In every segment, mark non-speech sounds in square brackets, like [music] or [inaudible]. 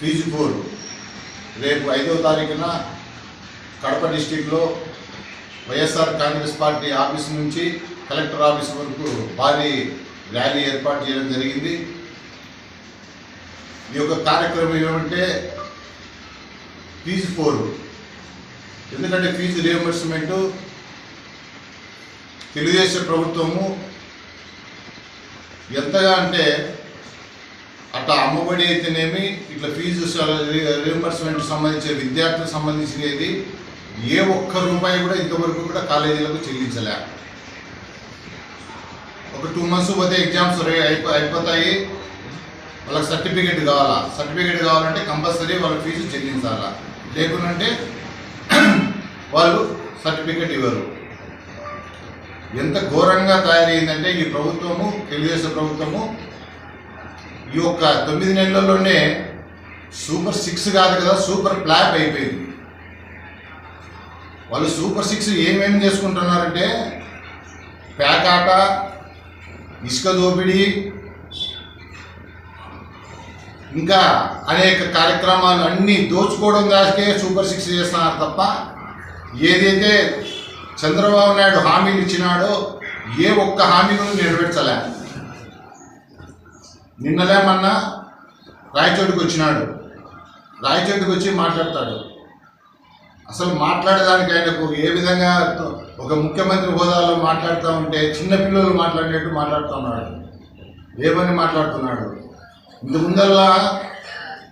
Fee four రేపు ఐదవ తారీఖున కడప డిస్టిక్లో వైఎస్ఆర్ కాంగ్రెస్ పార్టీ ఆఫీస్ నుంచి కలెక్టర్ ఆఫీస్ వరకు భారీ ర్యాలీ ఏర్పాటు చేయడం జరిగింది. ఈ యొక్క కార్యక్రమం ఏమంటే ఫీజు ఫోర్ ఎందుకంటే ఫీజు రియంబర్స్మెంట్ తెలుగుదేశం ప్రభుత్వము ఎంతగా అంటే అట్లా అమ్మఒడి అయితేనేమి ఇట్లా ఫీజు రియంబర్స్మెంట్ సంబంధించిన విద్యార్థులకు సంబంధించినది ఏ ఒక్క రూపాయి కూడా ఇంతవరకు కూడా కాలేజీలకు చెల్లించలే. ఒక టూ మంత్స్ పోతే ఎగ్జామ్స్ రే అయిపో అయిపోతాయి. వాళ్ళకి సర్టిఫికేట్ కావాలా? సర్టిఫికేట్ కావాలంటే కంపల్సరీ వాళ్ళ ఫీజు చెల్లించాలా? లేకుంటే [clears throat] వాళ్ళు సర్టిఫికేట్ ఇవ్వరు. ఎంత ఘోరంగా తయారైందంటే ఈ ప్రభుత్వము తెలుగుదేశం ప్రభుత్వము ఈ యొక్క తొమ్మిది నెలల్లోనే సూపర్ సిక్స్ కాదు కదా సూపర్ ప్లాప్ అయిపోయింది. వాళ్ళు సూపర్ సిక్స్ ఏమేమి చేసుకుంటున్నారంటే పేకాట ఇసుక దోపిడీ ఇంకా అనేక కార్యక్రమాలు అన్నీ దోచుకోవడం దాకే సూపర్ సిక్స్ చేస్తున్నారు తప్ప ఏదైతే చంద్రబాబు నాయుడు హామీలు ఇచ్చినాడో ఏ ఒక్క హామీను నెరవేర్చలేదు నిన్నలేమన్నా రాయచోటుకు వచ్చినాడు. రాయచోటుకు వచ్చి మాట్లాడతాడు. అసలు మాట్లాడడానికి ఆయనకు ఏ విధంగా ఒక ముఖ్యమంత్రి హోదాలో మాట్లాడుతూ ఉంటే చిన్నపిల్లలు మాట్లాడేట్టు మాట్లాడినట్టు మాట్లాడుతున్నాడు ఏమని మాట్లాడుతున్నాడు? ఇంత ముందల్లా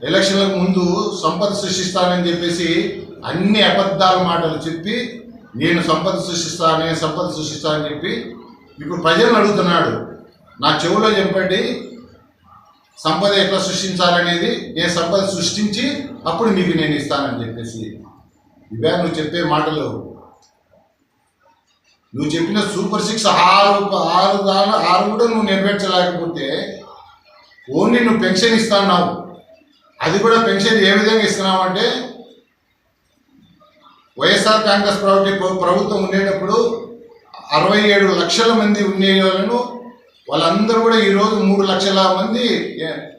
ఎలక్షన్లకు ముందు సంపద సృష్టిస్తానని చెప్పేసి అన్ని అబద్ధాల మాటలు చెప్పి నేను సంపద సృష్టిస్తా సంపద సృష్టిస్తానని చెప్పి ఇప్పుడు ప్రజలను అడుగుతున్నాడు. నా చెవులో చెప్పండి. సంపద ఎట్లా సృష్టించాలనేది నేను సంపద సృష్టించి అప్పుడు మీకు నేను ఇస్తానని చెప్పేసి. ఇవే నువ్వు చెప్పే మాటలు. నువ్వు చెప్పిన సూపర్ సిక్స్ ఆరు ఆరు దాని ఆరు కూడా నువ్వు నెరవేర్చలేకపోతే ఓన్లీ నువ్వు పెన్షన్ ఇస్తున్నావు. అది కూడా పెన్షన్ ఏ విధంగా ఇస్తున్నావు అంటే వైఎస్ఆర్ కాంగ్రెస్ ప్రభుత్వం ప్రభుత్వం ఉండేటప్పుడు అరవై ఏడు లక్షల మంది ఉండేవాళ్ళను వాళ్ళందరూ కూడా ఈరోజు మూడు లక్షల మంది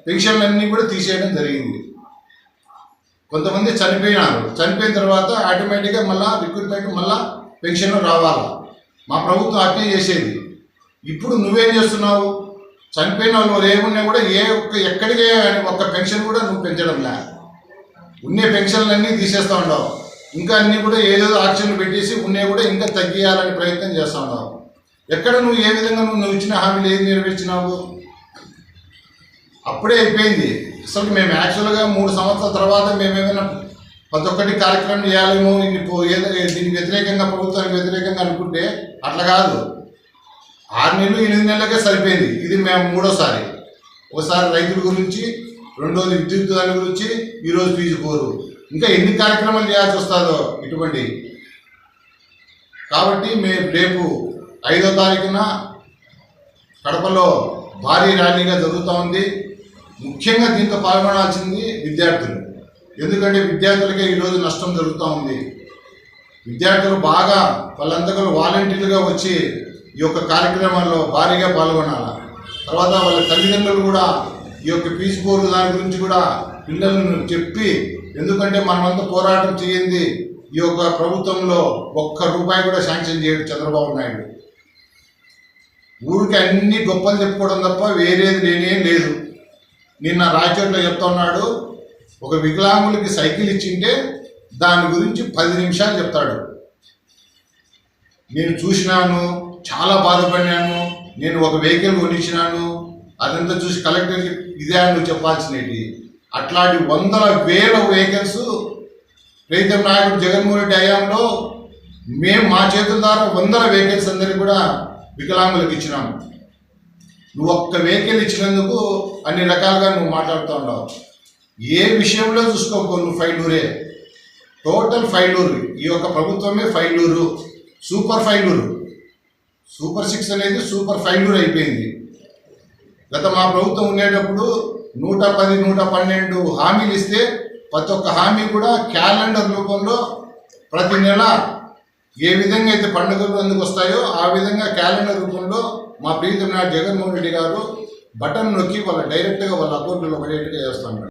పెన్షన్లన్నీ కూడా తీసేయడం జరిగింది. కొంతమంది చనిపోయినారు. చనిపోయిన తర్వాత ఆటోమేటిక్గా మళ్ళా రిక్రూట్మెంట్ మళ్ళా పెన్షన్ రావాలి. మా ప్రభుత్వం అట్నే చేసేది. ఇప్పుడు నువ్వేం చేస్తున్నావు? చనిపోయిన వాళ్ళు ఏమున్నా కూడా ఏ ఒక్క ఎక్కడికే ఒక్క పెన్షన్ కూడా నువ్వు పెంచడం లే. ఉండే పెన్షన్లన్నీ తీసేస్తా ఉండవు ఇంకా అన్నీ కూడా ఏదేదో ఆక్షన్లు పెట్టేసి ఉన్నాయి కూడా ఇంకా తగ్గియాలని ప్రయత్నం చేస్తా ఉన్నావు. ఎక్కడ నువ్వు ఏ విధంగా నువ్వు నువ్వు ఇచ్చిన హామీలు ఏది నెరవేర్చినావు? అప్పుడే అయిపోయింది. అసలు మేము యాక్చువల్గా మూడు సంవత్సరాల తర్వాత మేము ఏమైనా ప్రతి ఒక్కటి కార్యక్రమం చేయాలేమో ఏదో దీనికి వ్యతిరేకంగా ప్రభుత్వానికి వ్యతిరేకంగా అనుకుంటే అట్లా కాదు. ఆరు నెలలు ఎనిమిది నెలలకే సరిపోయింది. ఇది మేము మూడోసారి. ఒకసారి రైతుల గురించి రెండోది విద్యుత్ దాని గురించి ఈరోజు ఫీజు కోరు ఇంకా ఎన్ని కార్యక్రమాలు చేయాల్సి వస్తుందో ఇటువంటి. కాబట్టి మేము రేపు ఐదో తారీఖున కడపలో భారీ ర్యాలీగా జరుగుతూ ఉంది. ముఖ్యంగా దీంతో పాల్గొనాల్సింది విద్యార్థులు. ఎందుకంటే విద్యార్థులకే ఈరోజు నష్టం జరుగుతూ ఉంది. విద్యార్థులు బాగా వాళ్ళందరూ వాలంటీర్లుగా వచ్చి ఈ యొక్క కార్యక్రమాల్లో భారీగా పాల్గొనాలి? తర్వాత వాళ్ళ తల్లిదండ్రులు కూడా ఈ యొక్క పీస్ బోర్డు దాని గురించి కూడా పిల్లలను చెప్పి ఎందుకంటే మనమంతా పోరాటం చేయింది ఈ యొక్క ప్రభుత్వంలో ఒక్క రూపాయి కూడా శాంక్షన్ చేయడు చంద్రబాబు నాయుడు. ఊరికి అన్ని గొప్పలు చెప్పుకోవడం తప్ప వేరేది నేనేం లేదు. నిన్న రాయచోట్లో చెప్తున్నాడు ఒక వికలాంగులకి సైకిల్ ఇచ్చింటే దాని గురించి పది నిమిషాలు చెప్తాడు. నేను చూసినాను చాలా బాధపడినాను నేను ఒక వెహికల్ కొనిచ్చినాను అదంతా చూసి కలెక్టర్కి ఇదే అని నువ్వు చెప్పాల్సినవి. అట్లాంటి వందల వేల వెహికల్స్ రైతం నాయకుడు జగన్మోహన్ రెడ్డి హయాంలో మేము మా చేతుల ద్వారా వందల వెహికల్స్ అందరికీ కూడా వికలాంగులకు ఇచ్చినాము. నువ్వు ఒక్క వెహికల్ ఇచ్చినందుకు అన్ని రకాలుగా నువ్వు మాట్లాడుతూ ఉన్నావు. ఏ విషయంలో చూసుకోకో నువ్వు ఫైలూరే టోటల్ ఫైలూరు ఈ యొక్క ప్రభుత్వమే failure super failure super six అనేది సూపర్ ఫైలూరు అయిపోయింది. గత మా ప్రభుత్వం ఉండేటప్పుడు నూట పది నూట పన్నెండు హామీలు ఇస్తే ప్రతి ఒక్క హామీ కూడా క్యాలెండర్ రూపంలో ప్రతి నెల ఏ విధంగా అయితే పండుగలు ఎందుకు వస్తాయో ఆ విధంగా క్యాలెండర్ రూపంలో మా ప్రీతం నాయుడు జగన్మోహన్ రెడ్డి గారు బటన్ నొక్కి వాళ్ళ డైరెక్ట్గా వాళ్ళ అకౌంట్లో పడేట్టుగా చేస్తాను